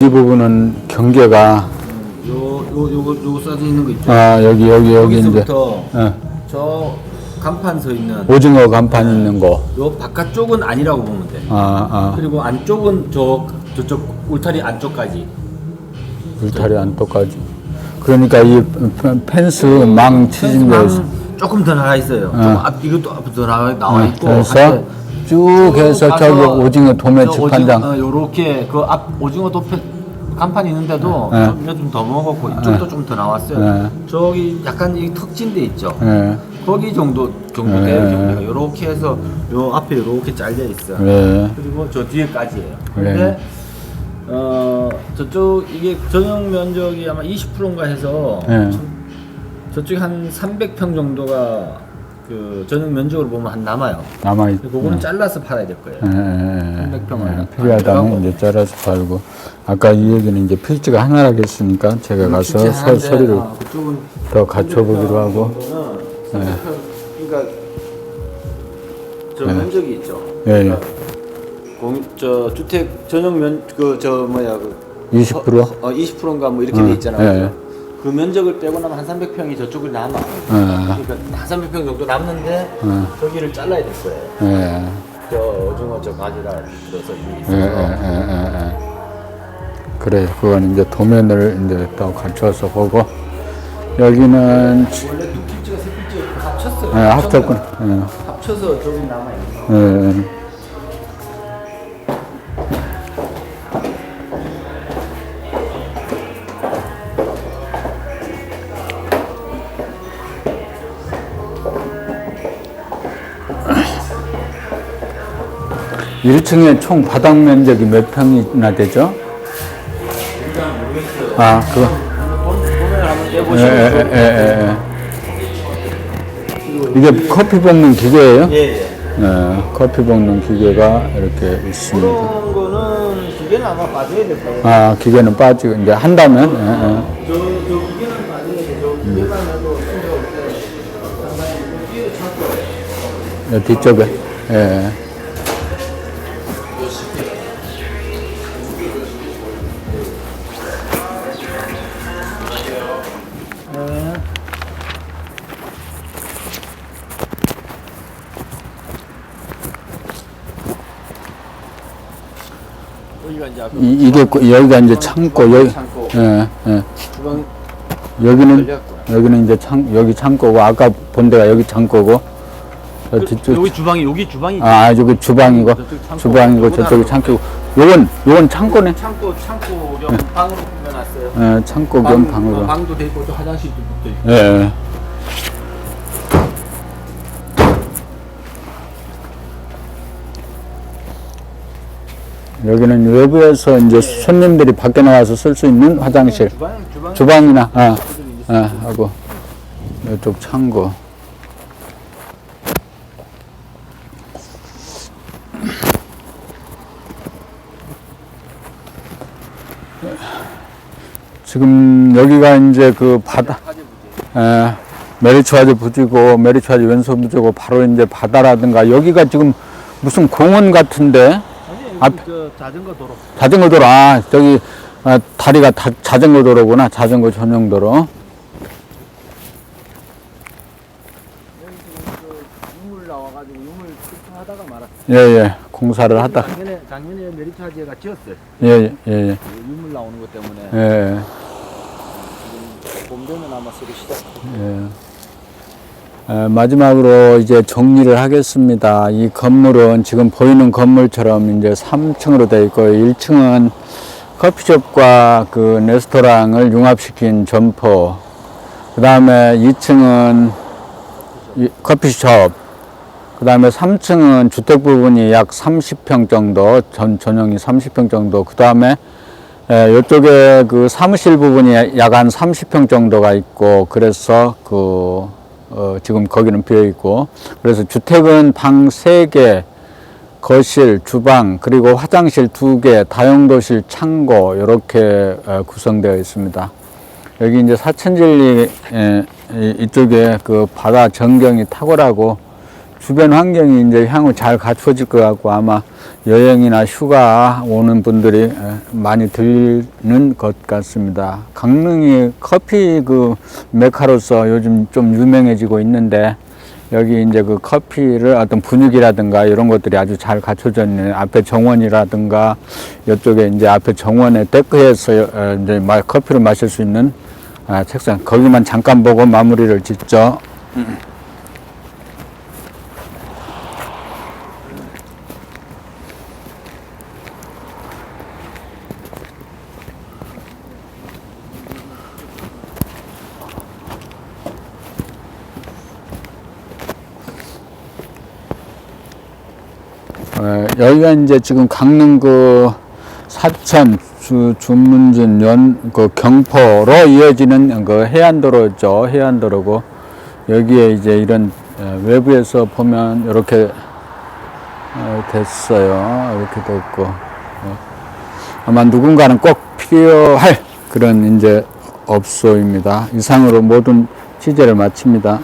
이 부분은 경계가 요, 요, 요거, 요거 써져 있는 거 있죠? 아 여기 여기 여기 이제 여기서부터 어, 저 간판 서 있는 오징어 간판 있는 거. 요 바깥쪽은 아니라고 보면 돼. 아, 아, 그리고 안쪽은 저, 저쪽 울타리 안쪽까지. 울타리 안토까지. 그러니까 이 펜스 망 치진 펜스망 조금 더 나와 있어요. 좀 앞, 이것도 앞으로 더 나와, 나와 어, 있고. 그래서 한데 쭉 해서 가서 저기 오징어 도매 저 집판장. 오징어, 어, 요렇게 그 앞 오징어 도패 간판이 있는데도 네. 좀더 먹었고 이쪽도 좀 더 나왔어요. 네. 저기 약간 이 턱진 데 있죠. 예, 거기 정도 정도 네. 돼요. 요렇게 해서 요 앞에 요렇게 잘려 있어. 요 예, 그리고 저 뒤에까지예요. 네. 근데 어 저쪽 이게 전용 면적이 아마 20%인가 해서 네. 저쪽에 한 300평 정도가 그 전용 면적으로 보면 한 남아요. 남아 있. 그거는 잘라서 팔아야 될 거예요. 예, 예, 예. 300평 을 예, 필요하다면 안 이제 잘라서 팔고. 아까 이 얘기는 이제 필지가 하나라겠으니까 제가 가서 서, 소리를 아, 더 갖춰보기로 하고. 네. 300평, 그러니까 저 네. 면적이 있죠. 예, 예. 공, 저 주택 전용 면 그 저 뭐야 그 20%? 어, 20%인가 뭐 이렇게 어, 돼 있잖아요. 예. 그 면적을 빼고 나면 한 300평이 저쪽을 남아. 예, 그러니까 한 300평 정도 남는데 어. 저기를 잘라야 될 거예요. 예. 저 오징어 저 가지라 들어서 예, 있어서 예, 예, 예. 그래, 그건 이제 도면을 이제 또 갖춰서 보고, 여기는, 원래 두 필지가 세 필지가 합쳤어요. 예, 합쳤군. 예, 합쳐서 저기 남아 있는 거. 예. 일층에 총 바닥 면적이 몇 평이나 되죠? 아, 그거. 예, 예, 예, 예, 예. 이게 커피 볶는 기계예요? 예, 예. 네, 커피 볶는 기계가 이렇게 있습니다. 그런 거는 기계는 아마 빠져야 될 거예요. 아, 기계는 빠지고, 이제 한다면, 예, 저, 저 기계는. 저 기계만 해도 예. 예, 뒤쪽에. 예. 이, 그- 여기가 이제 창고, 여기. 예, 예. 여기는. 여기는 이제 창, 여기 창고고, 아까 본 데가 여기 창고고, 저 뒤쪽, 여기 주방이 여기 주방이 아, 여기 주방이고, 저쪽 창고. 주방이고, 저쪽이 창고고, 요건, 요건 창고네. 창고 창고 겸 방으로 꾸며놨어요. 예, 창고 겸 방, 방으로. 어, 방도 또 화장실도 있고. 예. 여기는 외부에서 이제 손님들이 밖에 나와서 쓸 수 있는 화장실, 주방 주방이나, 아, 아, 하고, 이쪽 창고. 지금 여기가 이제 그 바다. 에, 메리츠화재 부지고 메리츠화재 연소 부지고 바로 이제 바다라든가 여기가 지금 무슨 공원 같은데 앞- 여기 저 자전거 도로. 자전거 도로 아 저기 아, 다리가 다, 자전거 도로구나 자전거 전용 도로 유물 나와가지고 유물 하다가 말았어. 예 예 공사를 하다 작년에 작년에 메리트 화재가 지었어요. 예예 예, 예, 유물 나오는 것 때문에 예, 봄 되면 아마 쓰기 시작. 예. 에, 마지막으로 이제 정리를 하겠습니다. 이 건물은 지금 보이는 건물처럼 이제 3층으로 되어 있고 1층은 커피숍과 그 레스토랑을 융합시킨 점포. 그 다음에 2층은 커피숍. 그 다음에 3층은 주택 부분이 약 30평 정도, 전, 전용이 30평 정도. 그 다음에 이쪽에 그 사무실 부분이 약 한 30평 정도가 있고, 그래서 그, 어, 지금 거기는 비어 있고, 그래서 주택은 방 3개, 거실, 주방, 그리고 화장실 2개, 다용도실, 창고, 이렇게 구성되어 있습니다. 여기 이제 사천진리 이쪽에 그 바다 전경이 탁월하고 주변 환경이 이제 향후 잘 갖춰질 것 같고 아마 여행이나 휴가 오는 분들이 에, 많이 들리는 것 같습니다. 강릉이 커피 그 메카로서 요즘 좀 유명해지고 있는데 여기 이제 그 커피를 어떤 분위기라든가 이런 것들이 아주 잘 갖춰져 있는 앞에 정원이라든가 이쪽에 이제 앞에 정원에 데크에서 어, 이제 마- 커피를 마실 수 있는 아, 책상 거기만 잠깐 보고 마무리를 짓죠. 어, 여기가 이제 지금 강릉 그 사천 주, 주문진 연 그 경포로 이어지는 그 해안도로죠. 해안도로고. 여기에 이제 이런 어, 외부에서 보면 이렇게 어, 됐어요. 이렇게 됐고. 어, 아마 누군가는 꼭 필요할 그런 이제 업소입니다. 이상으로 모든 취재를 마칩니다.